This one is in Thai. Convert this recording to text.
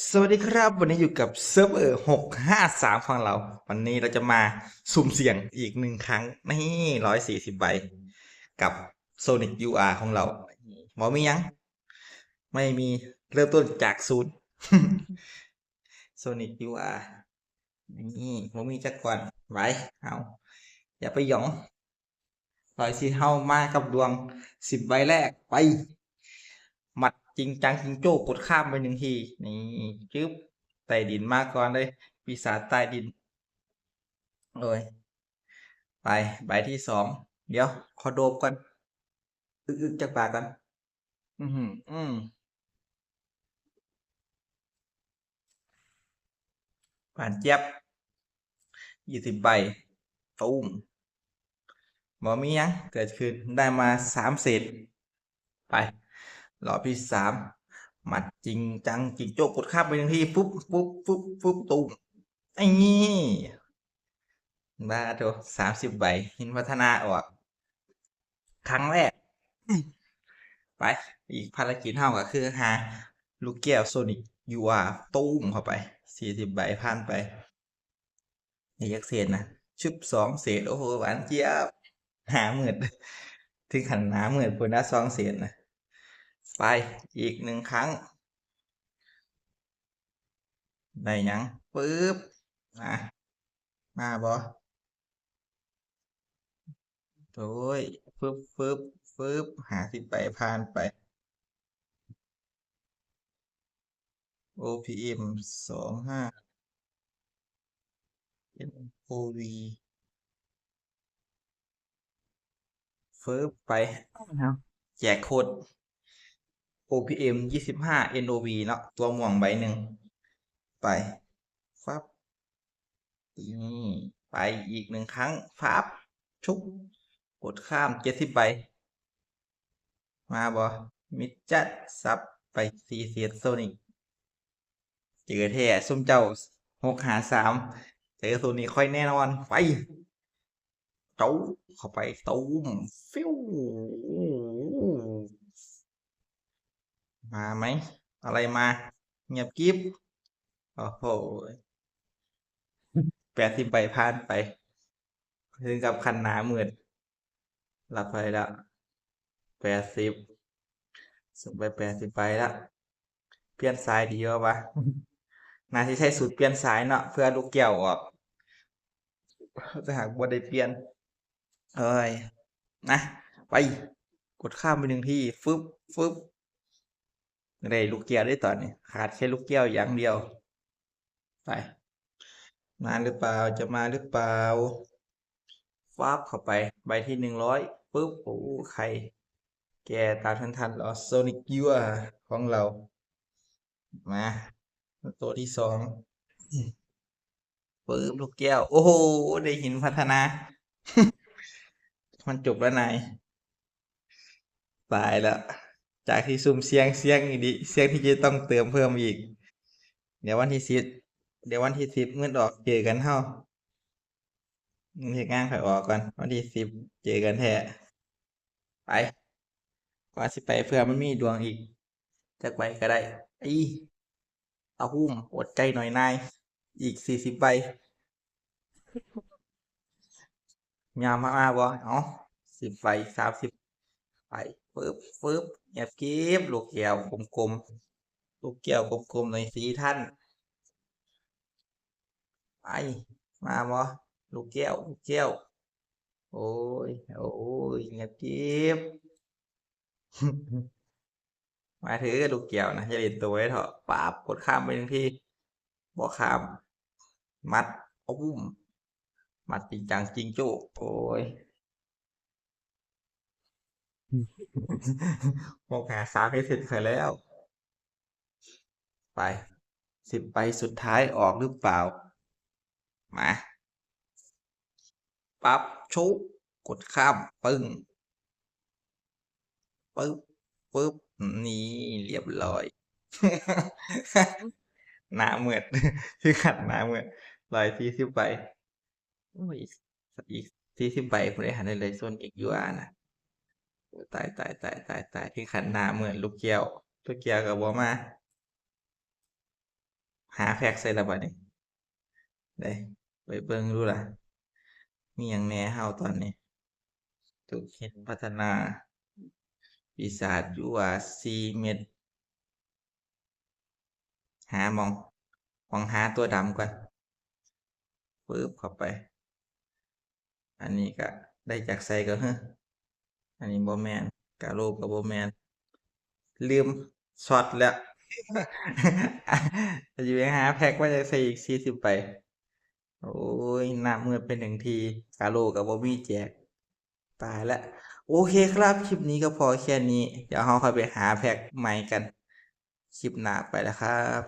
สวัสดีครับ วันนี้อยู่กับเซิร์ฟเวอร์หกห้าสามของเรา วันนี้เราจะมาสุ่มเสี่ยงอีกหนึ่งครั้ง นี่ร้อยสี่สิบใบ กับ Sonic UR ของเราหมอมียัง ไม่มีเริ่มต้นจากศูนย์ Sonic UR นี่หมอมีจักก่อนไว้เอาอย่าไปหยองร้อยสี่เฮามากับดวงสิบใบแรกไปหมัด จริงจังจริงโจ้กดข้ามไปหนึ่งที นี่จึ๊บใต้ดินมาก่อนเลย ปีศาจใต้ดินโอ้ยไปใบที่สองเดี๋ยว ขอโดบก่อนอึกอึกจากปากก่อนอือหืออืมผ่านเจี๊ยบยี่สิบใบตุ้มบอมียังเกิดขึ้นได้มาสามเศษไป รอบที่สามหมัดจริงจังจริงโจกกดข้ามไปหนึ่งทีปุ๊บปุ๊บปุ๊บปุ๊บตูมไอ้นี่บ้าโถสามสิบใบหินพัฒนาออก ครั้งแรก ไป อีกภารกิจเท่าก็คือหา ลูกแก้วโซนิกยูอาตูมเข้าไปสี่สิบใบผ่านไปนี่ยักเศษนะชุบสองเศษโอ้โหหวานเจี๊ยบหาเหมือนถึงขันหนาเหมือนคนละสองเศษนะ ไปอีกหนึ่งครั้ง ได้ยังปึ๊บอะมาบอโอ้ยปึ๊บปึ๊บปึ๊บหาสิบไปผ่านไป OPM สองห้า NOV เฟิร์บไปแจกโคด OPM ยี่สิบห้า NOV เนาะตัวม่วงใบหนึ่งไปฟับนี่ไปอีกหนึ่งครั้งฟับชุบกดข้ามเจ็ดสิบใบ มาบอมิดจัดซับไปซีเซียโซนิกเจอแท้ส้มเจ้าหกหาสามเจอโซนิกค่อยแน่นอน ไปเจ้าเข้าไปตูมฟิว มาไหม อะไรมา เงียบกิฟโอ้โหแปดสิบใบผ่านไปถึงกับคันหนาหมื่นหลับไปแล้วแปดสิบส่งไปแปดสิบไปแล้วเปลี่ยนสายดีว่าปะนาที่ใช้สูตรเปลี่ยนสายเนาะเพื่อลูกเกี่ยวออกแต่หากบ่ได้เปลี่ยน เอ้ยนะ ไปกดข้ามไปหนึ่งที่ฟึบฟึบ ได้ลูกแก้วได้ตอนนี้ขาดแค่ลูกแก้วอย่างเดียว ไป มาหรือเปล่าจะมาหรือเปล่าฟาบเข้าไป ใบที่หนึ่งร้อยปุ๊บโอ้ใคร แกตามทันทันหรอโซนิกยัวของเรา มาตัวที่สองปุ๊บลูกแก้ว โอ้โห ได้หินพัฒนา มันจบแล้วนายตายแล้ว จากที่ซุ่มเสียงเสียงอีดีเสียงที่จะต้องเติมเพิ่มอีก เดี๋ยววันที่สิบเดี๋ยววันที่สิบเงินออกเจอกันเท่าเหตุงานข่อยออกก่อน วันที่สิบเจอกันแท้ไปกว่าสิไปเพื่อมันมีดวงอีกจะไปก็ได้อีเอาหุ้มอดใจหน่อยนายอีกสี่สิบใบยามมาๆบ่เอาสิบใบสามสิบไป ปึ๊บปึ๊บเงียบกริบลูกแก้วกลมๆลูกแก้วกลมๆหน่อยสีท่านไปมาบ่ลูกแก้วลูกแก้วโอ้ยโอ้ยเงียบกริบมาถือลูกแก้วนะอย่าเล่นตัวไว้เถอะปาบกดข้ามไปหนึ่งทีบ่ข้าม มัดอุ้มมัดจริงจังจริงจุโอ้ย โมกหาสามให้เสร็จเคยแล้ว ไปสิบใบสุดท้ายออกหรือเปล่า มาปั๊บชุบกดข้ามปึ้งปึ๊บปึ๊บนี่เรียบร้อยหน้าเหมือดคือขัดหน้าเหมือดร้อยสี่สิบใบโอ้ยอีกสี่สิบใบผมได้หันได้เลยส่วนอีกยูอานะโอ้ ตายตายตายตายตายที่ขันหน้าเหมือนลูกเกียวลูกเกียวกับบัวมา หาแพ็กใส่ละบัดนี้ได้ไปเบิ่งดูล่ะ มีหยังแหน่เฮาตอนนี้ตุกเห็นพัฒนา ปีศาจยั่ว4เม็ด หามองหม้องหาตัวดำก่อนปึ๊บเข้าไป อันนี้ก็ได้จากไสก็ฮึ อันนี้บ่แมนกะโลกก็บ่แมนลืมช็อตแล้วสิไปหาแพ็กมาจากไสอีก40ใบโอ้ยหน้ามืดไปหนึ่งทีกะโลกก็บ่มีแจก ตายแล้วโอเคครับ คลิปนี้ก็พอแค่นี้ เดี๋ยวเราค่อยไปหาแพ็กใหม่กัน คลิปหน้าไปแล้วครับ